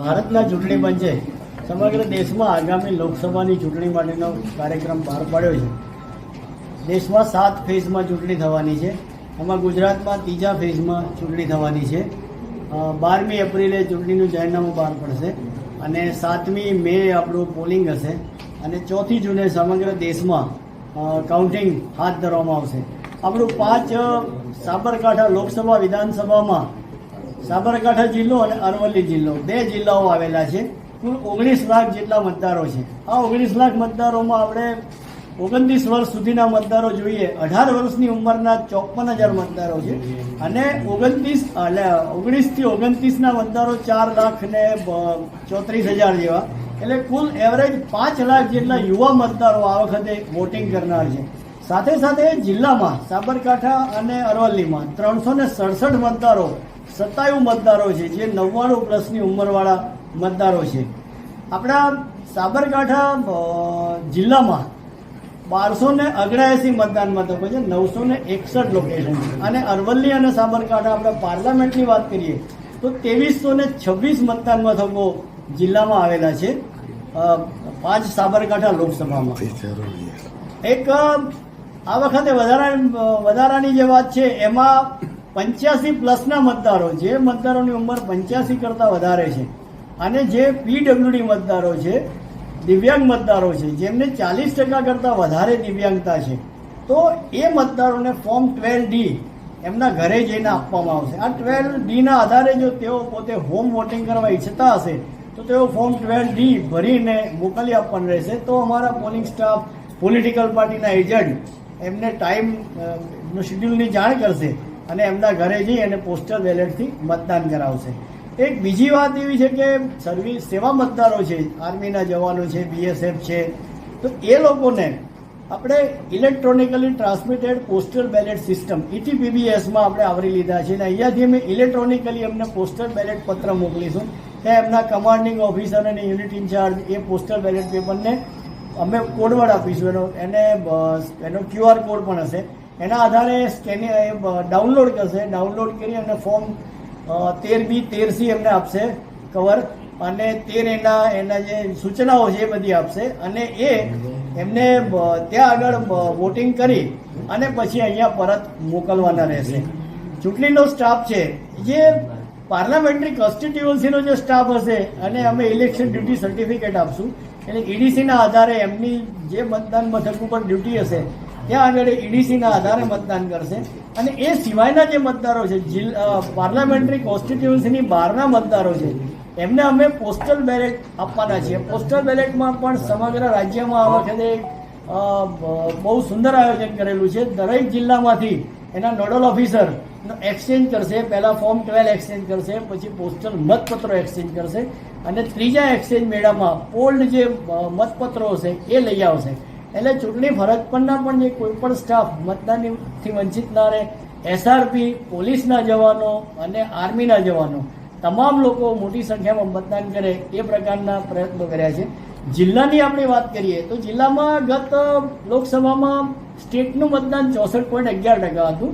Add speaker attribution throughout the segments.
Speaker 1: ભારતના ચૂંટણી પંચે સમગ્ર દેશમાં આગામી લોકસભાની ચૂંટણી માટેનો કાર્યક્રમ બહાર પાડ્યો છે. દેશમાં સાત ફેઝમાં ચૂંટણી થવાની છે. એમાં ગુજરાતમાં ત્રીજા ફેઝમાં ચૂંટણી થવાની છે. બારમી એપ્રિલે ચૂંટણીનું જાહેરનામું બહાર પડશે અને સાતમી મે આપણું પોલિંગ હશે અને ચોથી જૂને સમગ્ર દેશમાં કાઉન્ટિંગ હાથ ધરવામાં આવશે. આપણું પાંચ સાબરકાંઠા લોકસભા વિધાનસભામાં સાબરકાંઠા જિલ્લો અને અરવલ્લી જિલ્લો. બે જિલ્લાઓ આવેલા છે. કુલ ઓગણીસ લાખ જેટલા મતદારો છે. આ ઓગણીસ લાખ મતદારોમાં આપણે ઓગણત્રીસ વર્ષ સુધીના મતદારો જોઈએ. અઢાર વર્ષની ઉંમરના ચોપન હજાર મતદારો છે. અને ઓગણત્રીસ, એટલે ઓગણીસથી ઓગણત્રીસના મતદારો ચાર લાખ ને ચોત્રીસ હજાર જેવા. એટલે કુલ એવરેજ પાંચ લાખ જેટલા યુવા મતદારો આ વખતે વોટિંગ કરનાર છે. સાથે સાથે જિલ્લામાં સાબરકાંઠા અને અરવલ્લીમાં ત્રણસો ને સડસઠ મતદારો સત્તાયું મતદારો છે જે નવ્વાણું પ્લસની ઉંમરવાળા મતદારો છે. આપણા સાબરકાંઠા જિલ્લામાં બારસો ને અગણાએસી મતદાન મથકો છે નવસો ને એકસઠ લોકેશન છે. અને અરવલ્લી અને સાબરકાંઠા આપણે પાર્લામેન્ટની વાત કરીએ તો ત્રેવીસો ને છવ્વીસ મતદાન મથકો જિલ્લામાં આવેલા છે પાંચ સાબરકાંઠા લોકસભામાં. એક આ વખતે વધારા વધારાની જે વાત છે એમાં પંચ્યાસી પ્લસના મતદારો જે મતદારોની ઉંમર પંચ્યાસી કરતાં વધારે છે. અને જે પીડબ્લ્યુડી મતદારો છે, દિવ્યાંગ મતદારો છે, જેમને ચાલીસ ટકા કરતાં વધારે દિવ્યાંગતા છે, તો એ મતદારોને ફોર્મ ટ્વેલ્વ ડી એમના ઘરે જઈને આપવામાં આવશે. આ ટ્વેલ્વ ડીના આધારે જો તેઓ પોતે હોમ વોટિંગ કરવા ઈચ્છતા હશે, તો તેઓ ફોર્મ ટ્વેલ્વ ડી ભરીને મોકલી આપવાનું રહેશે. તો અમારા પોલિંગ સ્ટાફ પોલિટિકલ પાર્ટીના એજન્ટ એમને ટાઈમનું શેડ્યુલની જાણ કરશે. અને એમના ઘરે જઈ અને પોસ્ટલ બેલેટથી મતદાન કરાવશે. એક બીજી વાત એવી છે કે સર્વિસ સેવા મતદારો છે આર્મીના જવાનો છે બીએસએફ છે, તો એ લોકોને આપણે electronically transmitted postal ballot system ઇટીપીબીએસમાં આપણે આવરી લીધા છે અને અહીંયાથી અમે ઇલેક્ટ્રોનિકલી એમને પોસ્ટલ બેલેટ પત્ર મોકલીશું. ત્યાં એમના કમાન્ડિંગ ઓફિસર અને યુનિટ ઇન્ચાર્જ એ પોસ્ટલ બેલેટ પેપરને અમે કોડવર્ડ આપીશું. એનો, એને એનો ક્યુઆર કોડ પણ હશે. એના આધારે સ્કેનિંગ ડાઉનલોડ કરશે. ડાઉનલોડ કરી અને ફોર્મ તેર બી, તેર સી એમને આપશે કવર. અને તેર એના એના જે સૂચનાઓ છે એ બધી આપશે. અને એ એમને ત્યાં આગળ વોટિંગ કરી અને પછી અહીંયા પરત મોકલવાના રહેશે. ચૂંટણીનો સ્ટાફ છે. જે પાર્લામેન્ટરી કોન્સ્ટિટ્યુઅન્સીનો જે સ્ટાફ હશે, અને અમે ઇલેક્શન ડ્યુટી સર્ટિફિકેટ આપશું. એટલે ઈડીસીના આધારે એમની જે મતદાન મથક ઉપર ડ્યુટી હશે ત્યાં આગળ ઈડીસીના આધારે મતદાન કરશે. અને એ સિવાયના જે મતદારો છે પાર્લામેન્ટરી કોન્સ્ટિટ્યુન્સીની બહારના મતદારો છે, એમને અમે પોસ્ટલ બેલેટ આપવાના છીએ. પોસ્ટલ બેલેટમાં પણ સમગ્ર રાજ્યમાં આ વખતે બહુ સુંદર આયોજન કરેલું છે. દરેક જિલ્લામાંથી એના નોડલ ઓફિસર એક્સચેન્જ કરશે. પહેલાં ફોર્મ ટ્વેલ્વ એક્સચેન્જ કરશે, પછી પોસ્ટલ મતપત્રો એક્સચેન્જ કરશે. અને ત્રીજા એક્સચેન્જ મેળામાં પોલ્ડ જે મતપત્રો હશે એ લઈ આવશે. એટલે ચૂંટણી ફરજ પરના પણ જે કોઈ પણ સ્ટાફ મતદાનથી વંચિત ના રહે એસઆરપી પોલીસના જવાનો અને આર્મીના જવાનો, તમામ લોકો મોટી સંખ્યામાં મતદાન કરે એ પ્રકારના પ્રયત્નો કર્યા છે. જિલ્લાની આપણે વાત કરીએ તો જિલ્લામાં ગત લોકસભામાં સ્ટેટનું મતદાન ચોસઠ પોઈન્ટ અગિયાર ટકા હતું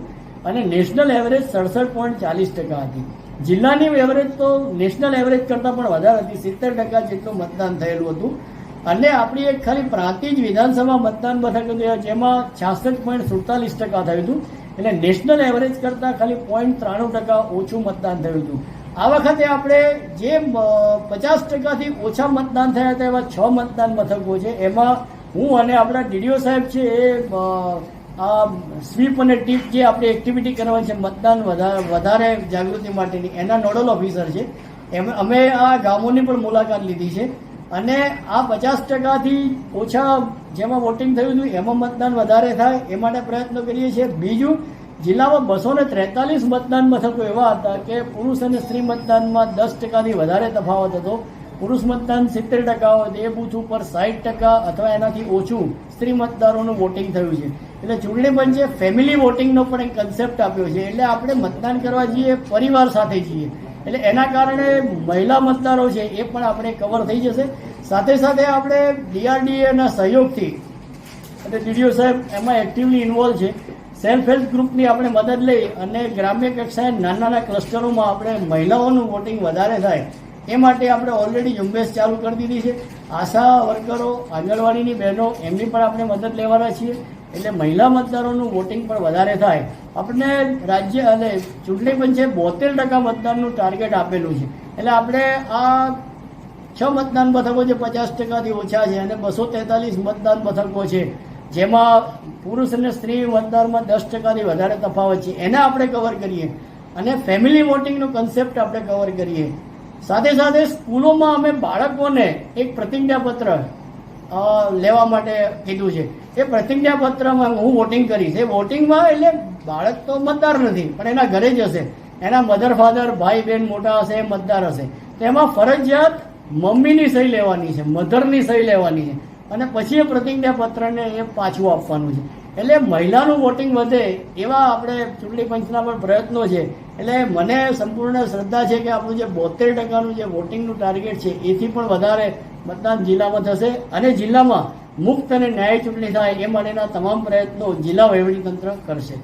Speaker 1: અને નેશનલ એવરેજ સડસઠ પોઈન્ટ ચાલીસ ટકા હતી. જિલ્લાની એવરેજ તો નેશનલ એવરેજ કરતાં પણ વધારે હતી, સિત્તેર ટકા જેટલું મતદાન થયેલું હતું. અને આપણી એક ખાલી પ્રાંતિજ વિધાનસભા મતદાન મથક જેમાં છાસઠ પોઈન્ટ સુડતાલીસ ટકા થયું હતું. એટલે નેશનલ એવરેજ કરતાં ખાલી પોઈન્ટ ત્રાણું ટકા ઓછું મતદાન થયું હતું. આ વખતે આપણે જે પચાસ ટકાથી ઓછા મતદાન થયા હતા, એવા છ મતદાન મથકો છે. એમાં હું અને આપણા ડીડીઓ સાહેબ છે, એ આ સ્વીપ અને ટીપ જે આપણે એક્ટિવિટી કરવાની છે, મતદાન વધારે વધારે જાગૃતિ માટેની, એના નોડલ ઓફિસર છે. એમ, અમે આ ગામોની પણ મુલાકાત લીધી છે. અને આ પચાસ ટકાથી ઓછા જેમાં વોટિંગ થયું હતું, એમાં મતદાન વધારે થાય, એ માટે પ્રયત્નો કરીએ છીએ. બીજું, જિલ્લામાં બસો ને ત્રેતાલીસ મતદાન મથકો એવા હતા કે પુરુષ અને સ્ત્રી મતદાનમાં દસ ટકાથી વધારે તફાવત હતો. પુરુષ મતદાન સિત્તેર ટકા હોય એ બૂથ ઉપર સાઠ ટકા અથવા એનાથી ઓછું સ્ત્રી મતદારોનું વોટિંગ થયું છે. એટલે ચૂંટણી પંચે ફેમિલી વોટિંગનો પણ એક કન્સેપ્ટ આપ્યો છે. એટલે આપણે મતદાન કરવા જઈએ, પરિવાર સાથે જઈએ. એટલે એના કારણે મહિલા મતદારો છે એ પણ આપણે કવર થઈ જશે. સાથે સાથે આપણે ડીઆરડીએના સહયોગથી અને ડીડીઓ સાહેબ એમાં એક્ટિવલી ઇન્વોલ્વ છે. સેલ્ફ હેલ્પ ગ્રુપની આપણે મદદ લઈ અને ગ્રામ્ય કક્ષાએ નાના નાના ક્લસ્ટરોમાં આપણે મહિલાઓનું વોટિંગ વધારે થાય, એ માટે આપણે ઓલરેડી ઝુંબેશ ચાલુ કરી દીધી છે. આશા વર્કરો, આંગણવાડીની બહેનો એમની પણ આપણે મદદ લેવાના છીએ. એટલે મહિલા મતદારોનું વોટિંગ પણ વધારે થાય. આપણે રાજ્ય અને ચૂંટણી પંચે બોતેર ટકા મતદાનનું ટાર્ગેટ આપેલું છે. એટલે આપણે આ છ મતદાન મથકો જે પચાસ ટકાથી ઓછા છે અને બસો તેતાલીસ મતદાન મથકો છે, જેમાં પુરુષ અને સ્ત્રી મતદારમાં દસ ટકાથી વધારે તફાવત છે. એને આપણે કવર કરીએ. અને ફેમિલી વોટિંગનો કન્સેપ્ટ આપણે કવર કરીએ. સાથે સાથે સ્કૂલોમાં અમે બાળકોને એક પ્રતિજ્ઞાપત્ર લેવા માટે કીધું છે. એ પ્રતિજ્ઞાપત્રમાં હું વોટિંગ કરીશ. એ વોટિંગમાં એટલે બાળક તો મતદાર નથી, પણ એના ઘરે જ હશે. એના મધર ફાધર ભાઈ બહેન મોટા હશે, મતદાર હશે. તેમાં ફરજિયાત મમ્મીની સહી લેવાની છે, મધરની સહી લેવાની છે. અને પછી એ પ્રતિજ્ઞાપત્રને એ પાછું આપવાનું છે. એટલે મહિલાનું વોટિંગ વધે એવા આપણે ચૂંટણી પંચના પણ પ્રયત્નો છે. એટલે મને સંપૂર્ણ શ્રદ્ધા છે કે આપણું જે બોતેર ટકાનું જે વોટિંગનું ટાર્ગેટ છે, એથી પણ વધારે મતદાન જિલ્લામાં થશે અને જિલ્લામાં મુક્ત અને ન્યાય ચૂંટણી થાય એ માટેના તમામ પ્રયત્નો જિલ્લા વહીવટીતંત્ર કરશે.